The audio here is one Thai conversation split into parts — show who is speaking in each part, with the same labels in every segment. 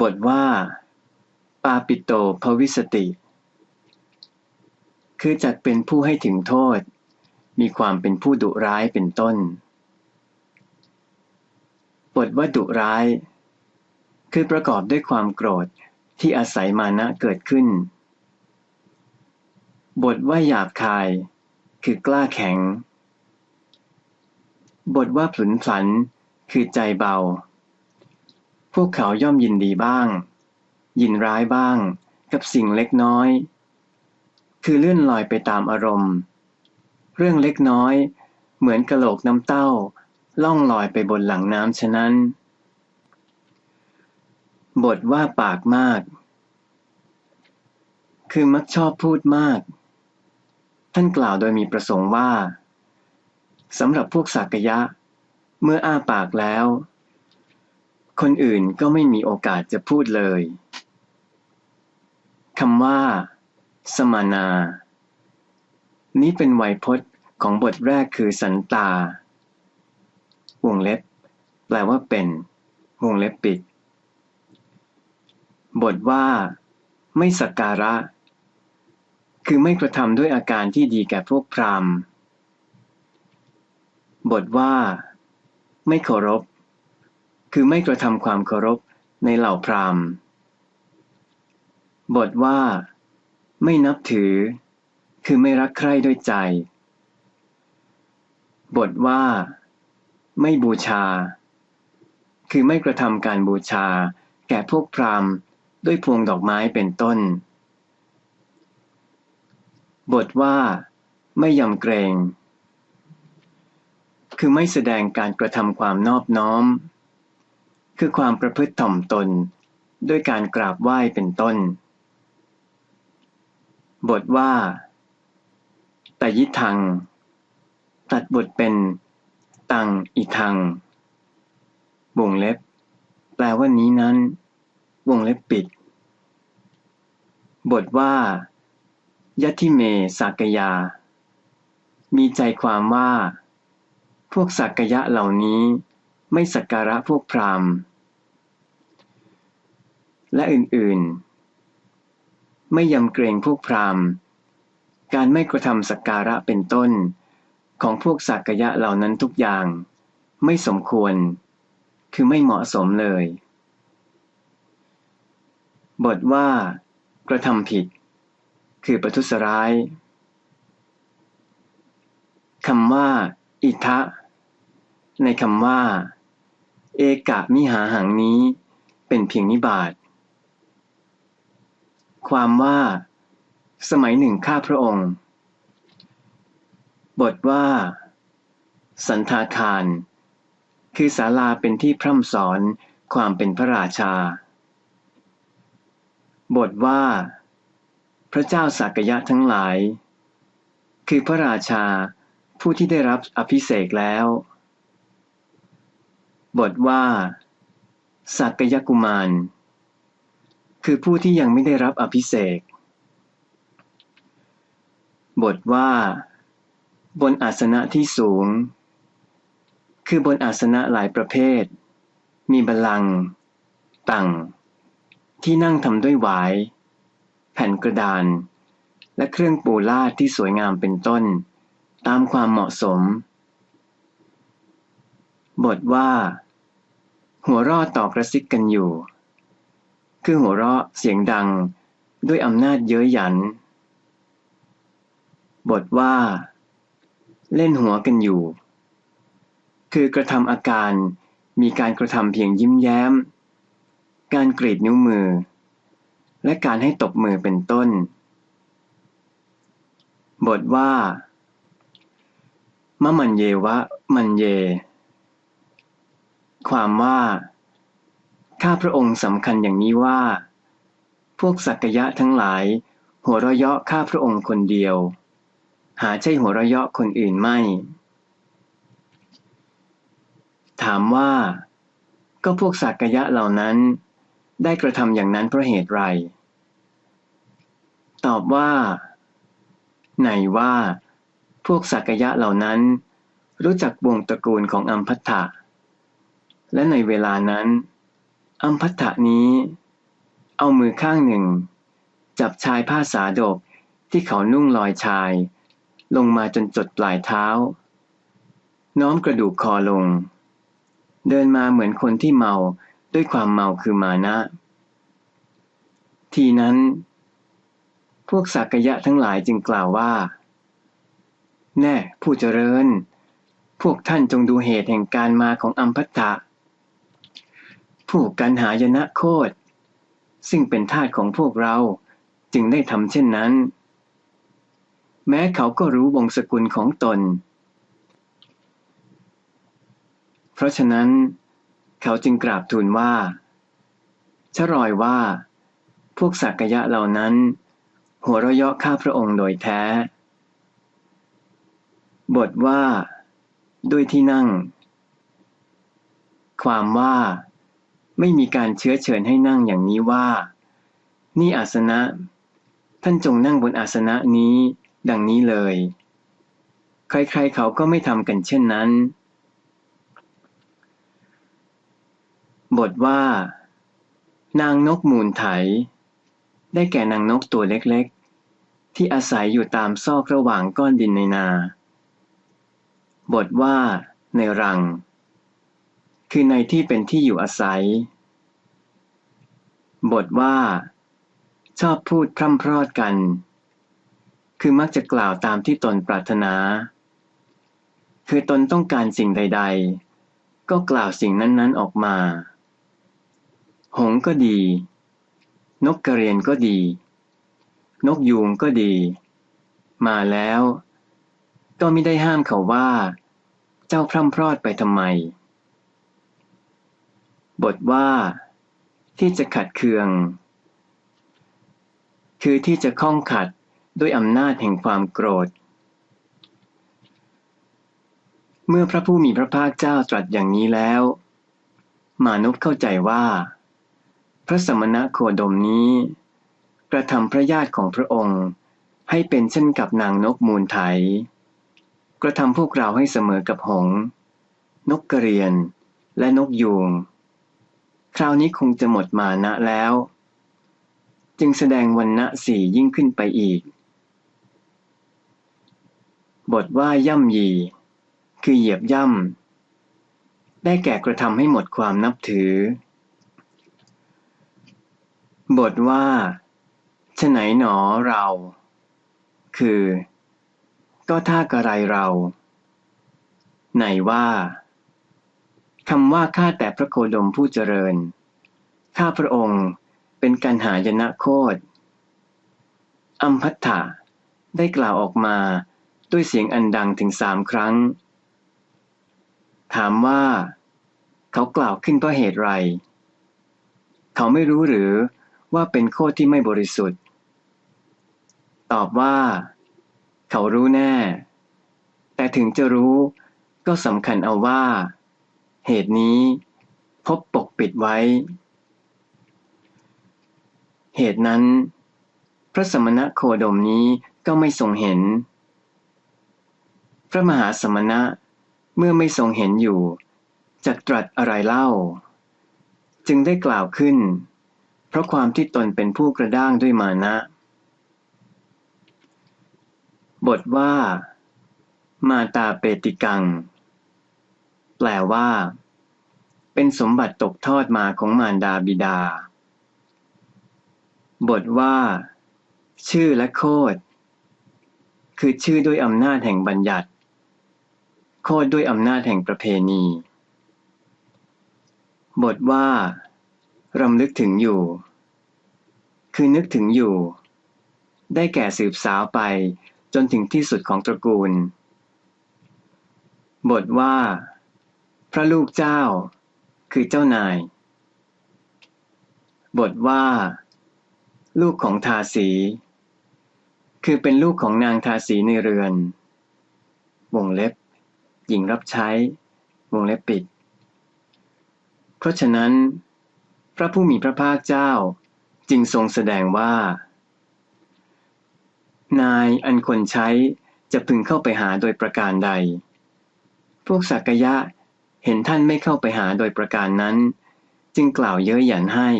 Speaker 1: บทว่า ปาปิโตภวิสติ คือจักเป็นผู้ให้ถึงโทษ มีความเป็นผู้ดุร้ายเป็นต้น บทว่าดุร้าย คือประกอบด้วยความโกรธที่อาศัยมานะเกิดขึ้น บทว่าหยาบคาย คือกล้าแข็ง บทว่าผลุนผัน คือใจเบา พวกเขาย่อมยินดีบ้าง ยินร้ายบ้าง กับสิ่งเล็กน้อย คือเลื่อนลอยไปตามอารมณ์ เรื่องเล็กน้อย เหมือนกระโหลกน้ำเต้า ล่องลอยไปบนหลังน้ำฉะนั้น บทว่าปากมาก คือมักชอบพูดมาก ท่านกล่าวโดยมีประสงค์ว่าสำหรับพวกสักยะ เมื่ออ้าปากแล้ว คนอื่นก็ไม่มีโอกาสจะพูดเลยคำว่า สมานา นี้เป็นไวยพจน์ของบทแรกคือสันตา วงเล็บ แปลว่าเป็น วงเล็บปิด บทว่า ไม่สักการะ คือไม่กระทำด้วยอาการที่ดีแก่พวกพราหมณ์ บทว่า ไม่เคารพ คือไม่กระทำความเคารพในเหล่าพราหมณ์ บทว่า ไม่นับถือ คือไม่รักใคร่ด้วยใจ บทว่า ไม่บูชา คือไม่กระทำการบูชา แก่พวกพราหมณ์ด้วยพวงดอกไม้เป็นต้น บทว่า ไม่ยำเกรง คือไม่แสดงการกระทำความนอบน้อม คือความประพฤติถ่อมตน ด้วยการกราบไหว้เป็นต้น บทว่าตยิทัง ตัดบทเป็น ตังอีทัง วงเล็บ แปลว่านี้นั้น วงเล็บปิด บทว่ายัติเมสักยา มีใจความว่า พวกสักยะเหล่านี้ ไม่สักการะพวกพราหมณ์ และอื่นๆ ไม่ยำเกรงพวกพราหมณ์ การไม่กระทำสักการะเป็นต้น ของพวกสักยะเหล่านั้นทุกอย่าง ไม่สมควร คือไม่เหมาะสมเลย บทว่า กระทำผิด คือประทุษร้ายคำว่า อิทะ ในคำว่า เอกะมิหาหังนี้ เป็นเพียงนิบาตความว่า สมัยหนึ่งข้าพระองค์ บทว่า สันทาคาร คือศาลาเป็นที่พร่ำสอนความเป็นพระราชา บทว่า พระเจ้าสักยะทั้งหลาย คือพระราชาผู้ที่ได้รับอภิเษกแล้ว บทว่า สักยกุมาร คือผู้ที่ยังไม่ได้รับอภิเษกบทว่า บนอาสนะที่สูง คือบนอาสนะหลายประเภท มีบัลลังก์ตังที่นั่งทำด้วยหวาย แผ่นกระดาน และเครื่องปูลาดที่สวยงามเป็นต้น ตามความเหมาะสม บทว่า หัวเราะต่อกระซิกกันอยู่ คือหัวเราะเสียงดังด้วยอำนาจเย้ยหยัน บทว่า เล่นหัวกันอยู่ คือกระทำอาการมีการกระทำเพียงยิ้มแย้ม การกรีดนิ้วมือ และการให้ตบมือเป็นต้น บทว่า มะมันเยวะ มันเย ความว่า ข้าพระองค์สำคัญอย่างนี้ว่า พวกสักยะทั้งหลาย หัวเราะเยาะข้าพระองค์คนเดียว หาใช่หัวเราะเยาะคนอื่นไม่ ถามว่า ก็พวกสักยะเหล่านั้น ได้กระทำอย่างนั้นเพราะเหตุไร ตอบว่า ไหนว่า พวกสักยะเหล่านั้น รู้จักวงตระกูลของอัมพัทธะ และในเวลานั้น อัมพัทธะนี้ เอามือข้างหนึ่ง จับชายผ้าสาดกที่เขานุ่งลอยชาย ลงมาจนจดปลายเท้า น้อมกระดูกคอลง เดินมาเหมือนคนที่เมาด้วยความเมาคือมานะ ทีนั้น พวกสักยะทั้งหลายจึงกล่าวว่า แน่ ผู้เจริญ พวกท่านจงดูเหตุแห่งการมาของอัมพัตตะ ผู้กันหายนะโคตรซึ่งเป็นทาสของพวกเราจึงได้ทำเช่นนั้น แม้เขาก็รู้วงศกุลของตน เพราะฉะนั้น เขาจึงกราบทูลว่าชรอยว่า พวกสักยะเหล่านั้น หัวเราะเยาะข้าพระองค์โดยแท้ บทว่า ด้วยที่นั่ง ความว่า ไม่มีการเชื้อเชิญให้นั่งอย่างนี้ว่า นี่อาสนะ ท่านจงนั่งบนอาสนะนี้ ดังนี้เลย ใครๆเขาก็ไม่ทำกันเช่นนั้น บทว่า นางนกมูลไถ ได้แก่นางนกตัวเล็กๆ ที่อาศัยอยู่ตามซอกระหว่างก้อนดินในนา บทว่า ในรัง คือในที่เป็นที่อยู่อาศัย บทว่า ชอบพูดพร่ำพรอดกัน คือมักจะกล่าวตามที่ตนปรารถนา คือตนต้องการสิ่งใด ๆ ก็กล่าวสิ่งนั้น ๆ ออกมา หงก็ดี นกกระเรียนก็ดี นกยูงก็ดี มาแล้ว ก็ไม่ได้ห้ามเขาว่า เจ้าพร่ำพรอดไปทำไม บทว่า ที่จะขัดเคือง คือที่จะข้องขัดด้วยอำนาจแห่งความโกรธ เมื่อพระผู้มีพระภาคเจ้าตรัสอย่างนี้แล้ว มานพเข้าใจว่า พระสมณะโคดมนี้ กระทำพระญาติของพระองค์ ให้เป็นเช่นกับนางนกมูลไถ กระทำพวกเราให้เสมอกับหง นกกระเรียน และนกยูง คราวนี้คงจะหมดมานะแล้ว จึงแสดงวันณะสี่ยิ่งขึ้นไปอีก บทว่าย่ำยี คือเหยียบย่ำ ได้แก่กระทำให้หมดความนับถือ บทว่าฉไหนหนอเรา คือ ก็ท่ากระไรเรา ไหนว่า คำว่าข้าแต่พระโคดมผู้เจริญ ข้าพระองค์เป็นการหายนะโคตอัมพัตถะได้กล่าวออกมาด้วยเสียงอันดังถึงสามครั้ง ถามว่า เขากล่าวขึ้นเพราะเหตุไร เขาไม่รู้หรือว่าเป็นโคตที่ไม่บริสุทธิ์ ตอบว่า เขารู้แน่ แต่ถึงจะรู้ก็สำคัญเอาว่า เหตุนี้พบปกปิดไว้ เหตุนั้น พระสมณะโคดมนี้ก็ไม่ทรงเห็น พระมหาสมณะเมื่อไม่ทรงเห็นอยู่จะตรัสอะไรเล่า จึงได้กล่าวขึ้น เพราะความที่ตนเป็นผู้กระด้างด้วยมานะ บทว่า มาตาเปติกัง แปลว่า เป็นสมบัติตกทอดมาของมารดาบิดา บทว่า ชื่อและโคดคือชื่อด้วยอำนาจแห่งบัญญัติ โคดด้วยอำนาจแห่งประเพณี บทว่ารำลึกถึงอยู่ คือนึกถึงอยู่ ได้แก่สืบสาวไปจนถึงที่สุดของตระกูล บทว่า พระลูกเจ้า คือเจ้านาย บทว่า ลูกของทาสี คือเป็นลูกของนางทาสีในเรือน วงเล็บ หญิงรับใช้ วงเล็บปิด เพราะฉะนั้น พระผู้มีพระภาคเจ้าจึงทรงแสดงว่า นายอันคนใช้จะพึงเข้าไปหาโดยประการใด พวกสักยะ เห็นท่านไม่เข้าไปหาโดยประการนั้น จึงกล่าวเย้ยหยันให้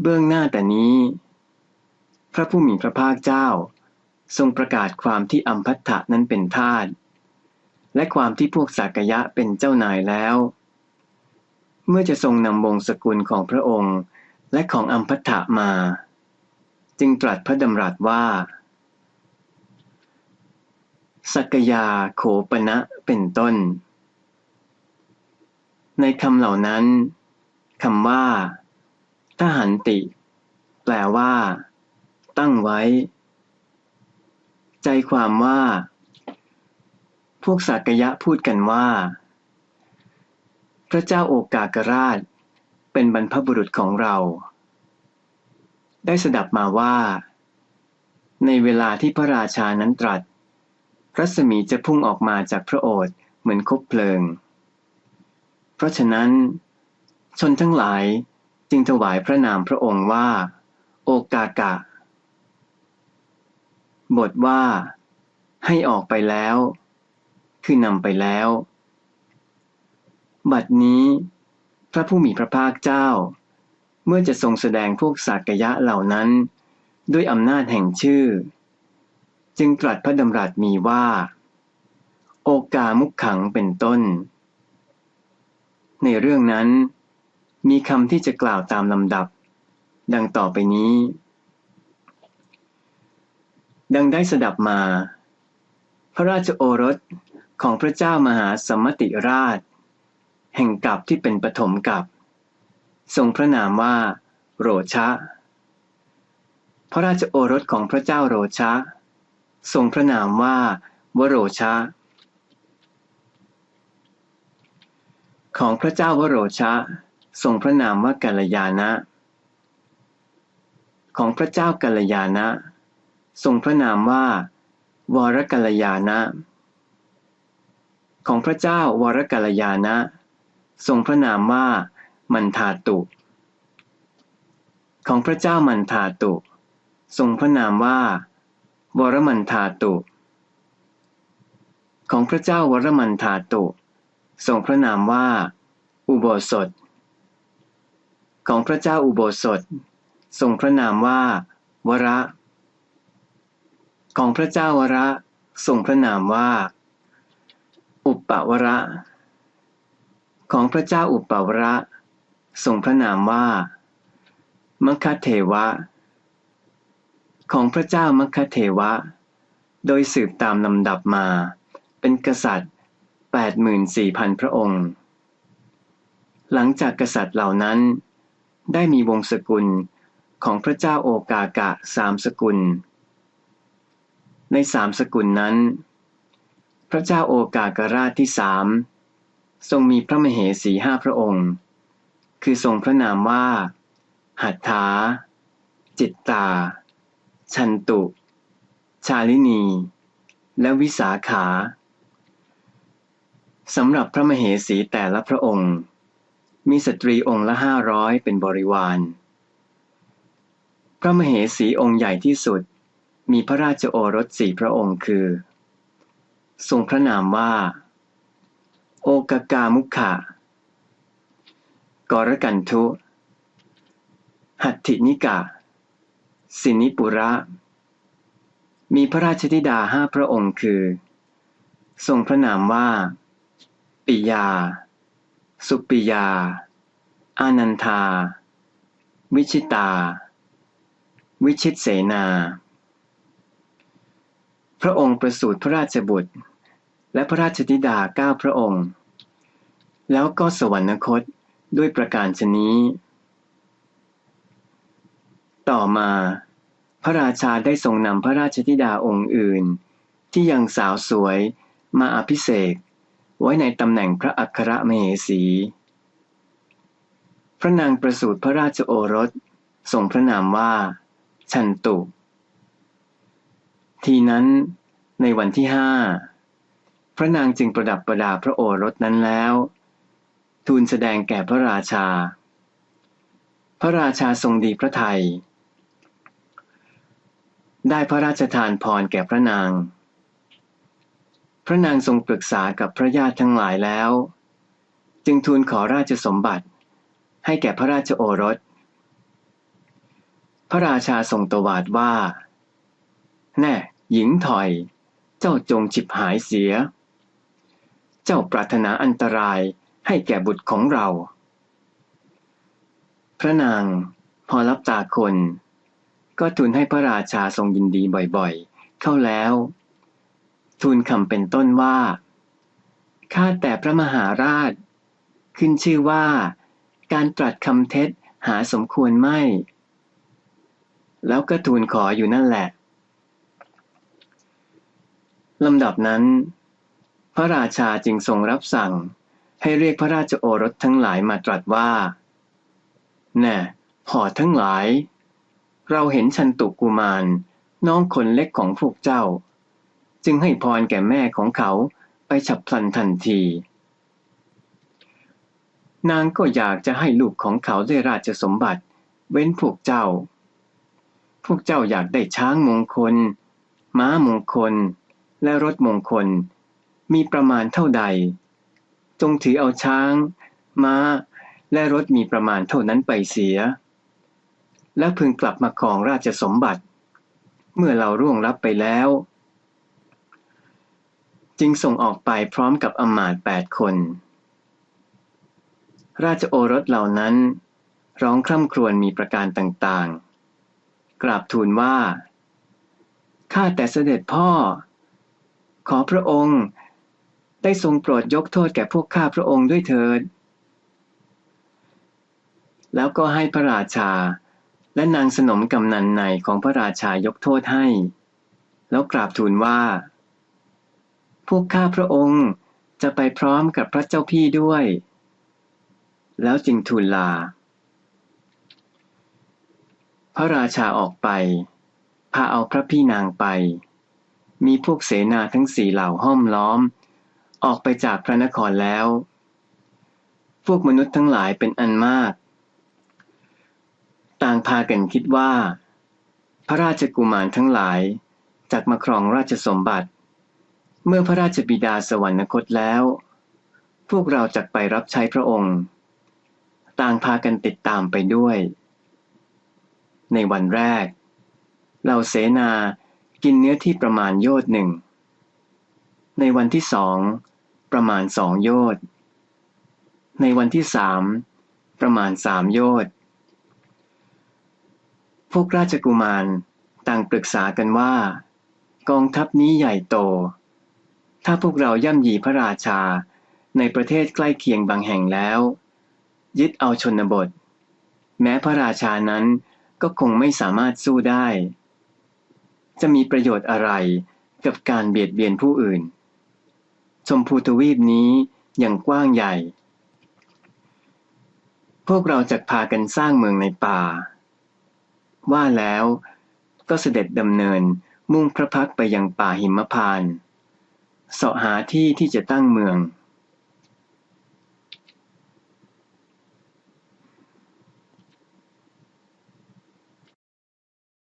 Speaker 1: เบื้องหน้าแต่นี้ พระผู้มีพระภาคเจ้า ทรงประกาศความที่อัมพัทธะนั้นเป็นทาสและความที่พวกสากยะเป็นเจ้านายแล้ว เมื่อจะทรงนำวงศกุลของพระองค์และของอัมพัทธะมา จึงตรัสพระดำรัสว่า สักยาโขปณะเป็นต้น ในคำเหล่านั้นคำว่า ทหันติ แปลว่า ตั้งไว้ ใจความว่า พวกสักยะพูดกันว่า พระเจ้าโอกากราช เป็นบรรพบุรุษของเรา ได้สดับมาว่า ในเวลาที่พระราชานั้นตรัส รัศมีจะพุ่งออกมาจากพระโอษฐ์เหมือนคบเพลิง เพราะฉะนั้น ชนทั้งหลายจึงถวายพระนามพระองค์ว่า โอกากะ บทว่า ให้ออกไปแล้ว คือนำไปแล้ว บัดนี้ พระผู้มีพระภาคเจ้า เมื่อจะทรงแสดงพวกสากยะเหล่านั้น ด้วยอำนาจแห่งชื่อ จึงตรัสพระดำรัสมีว่า โอกามุขขังเป็นต้น ในเรื่องนั้น มีคำที่จะกล่าวตามลำดับ ดังต่อไปนี้ ดังได้สดับมา พระราชโอรสของพระเจ้ามหาสมติราช แห่งกับที่เป็นปฐมกับทรงพระนามว่า โรชะ พระราชโอรสของพระเจ้าโรชะ ทรงพระนามว่าวโรชะ ของพระเจ้าวโรชะ ทรงพระนามว่ากัลยาณะ ของพระเจ้ากัลยาณะ ทรงพระนามว่าวรกัลยาณะ ของพระเจ้าวรกัลยาณะ ทรงพระนามว่ามันทาตุ ของพระเจ้ามันทาตุ ทรงพระนามว่า วรมันทาตุ ของพระเจ้าวรมันทาตุทรงพระนามว่า อุโบสถ ของพระเจ้าอุโบสถ ทรงพระนามว่า วระ ของพระเจ้าวระ ทรงพระนามว่า อุปปวระ ของพระเจ้าอุปปวระ ทรงพระนามว่ามัคคเทวะ ของพระเจ้ามัคคเทวะ โดยสืบตามลำดับมา เป็นกษัตริย์ 84,000 พระองค์ หลังจากกษัตริย์เหล่านั้น ได้มีวงศกุลของพระเจ้าโอกากะสามสกุล ในสามสกุลนั้น พระเจ้าโอกากราชที่สามทรงมีพระมเหสีห้าพระองค์ คือทรงพระนามว่า หัตถา จิตตา ชันตุ ชาลินี และวิสาขาสำหรับพระมเหสีแต่ละพระองค์ มีสตรีองค์ละห้าร้อยเป็นบริวาร พระมเหสีองค์ใหญ่ที่สุด มีพระราชโอรสสี่พระองค์คือ ทรงพระนามว่า โอกากามุขะกรกันทุ หัตถินิกะ สินิปุระ มีพระราชธิดาห้าพระองค์คือ ทรงพระนามว่า ปิยา สุปิยา อานันทา วิชิตา วิชิตเสนา พระองค์ประสูติพระราชบุตร และพระราชธิดาเก้าพระองค์ แล้วก็สวรรคตด้วยประการชนี้ ต่อมา พระราชาได้ทรงนำพระราชธิดาองค์อื่น ที่ยังสาวสวยมาอภิเษกไว้ในตำแหน่งพระอัครมเหสี พระนางประสูติพระราชโอรสทรงพระนามว่า ชันตุ ทีนั้นในวันที่ห้าพระนางจึงประดับประดาพระโอรสนั้นแล้ว ทูลแสดงแก่พระราชา พระราชาทรงดีพระไทย ได้พระราชทานพรแก่พระนาง พระนางทรงปรึกษากับพระญาติทั้งหลายแล้ว จึงทูลขอราชสมบัติ ให้แก่พระราชโอรส พระราชาทรงตวาดว่า แน่ หญิงถอย เจ้าจงฉิบหายเสีย เจ้าปรารถนาอันตรายให้แก่บุตรของเรา พระนางพอรับตาคน ก็ทูลให้พระราชาทรงยินดีบ่อยๆ เข้าแล้ว ทูลคำเป็นต้นว่า ข้าแต่พระมหาราช ขึ้นชื่อว่า การตรัสคำเท็จหาสมควรไม่ แล้วก็ทูลขออยู่นั่นแหละลำดับนั้น พระราชาจึงทรงรับสั่งให้เรียกพระราชโอรสทั้งหลายมาตรัสว่า แน่หอทั้งหลาย เราเห็นชันตุกุมาร น้องคนเล็กของพวกเจ้า จึงให้พรแก่แม่ของเขาไปฉับพลันทันที นางก็อยากจะให้ลูกของเขาได้ราชสมบัติ เว้นพวกเจ้า พวกเจ้าอยากได้ช้างมงคล ม้ามงคล และรถมงคล มีประมาณเท่าใด จงถือเอาช้าง ม้า และรถมีประมาณเท่านั้นไปเสีย แล้วพึงกลับมาครองราชสมบัติ เมื่อเราร่วงรับไปแล้ว จึงส่งออกไปพร้อมกับอมาตย์แปดคน ราชโอรสเหล่านั้น ร้องคร่ำครวญมีประการต่างๆ กราบทูลว่าข้าแต่เสด็จพ่อ ขอพระองค์ ได้ทรงโปรดยกโทษแก่พวกข้าพระองค์ด้วยเถิดแล้วก็ให้พระราชา และนางสนมกำนันในของพระราชายกโทษให้ แล้วกราบทูลว่า พวกข้าพระองค์จะไปพร้อมกับพระเจ้าพี่ด้วย แล้วจึงทูลลา พระราชาออกไป พาเอาพระพี่นางไป มีพวกเสนาทั้งสี่เหล่าห้อมล้อม ออกไปจากพระนครแล้ว พวกมนุษย์ทั้งหลายเป็นอันมาก ต่างพากันคิดว่า พระราชกุมารทั้งหลายจักมาครองราชสมบัติ เมื่อพระราชบิดาสวรรคตแล้ว พวกเราจักไปรับใช้พระองค์ ต่างพากันติดตามไปด้วย ในวันแรกเหล่าเสนากินเนื้อที่ประมาณโยชน์หนึ่ง ในวันที่สองประมาณสองโยชน์ในวันที่สามประมาณสามโยชน์ พวกราชกุมารต่างปรึกษากันว่า กองทัพนี้ใหญ่โต ถ้าพวกเราย่ำยีพระราชาในประเทศใกล้เคียงบางแห่งแล้ว ยึดเอาชนบท แม้พระราชานั้นก็คงไม่สามารถสู้ได้ จะมีประโยชน์อะไรกับการเบียดเบียนผู้อื่น ชมพูทวีปนี้อย่างกว้างใหญ่ พวกเราจะพากันสร้างเมืองในป่า ว่าแล้ว ก็เสด็จดำเนินมุ่งพระพักไปยังป่าหิมพานต์เสาะหาที่ที่จะตั้งเมือง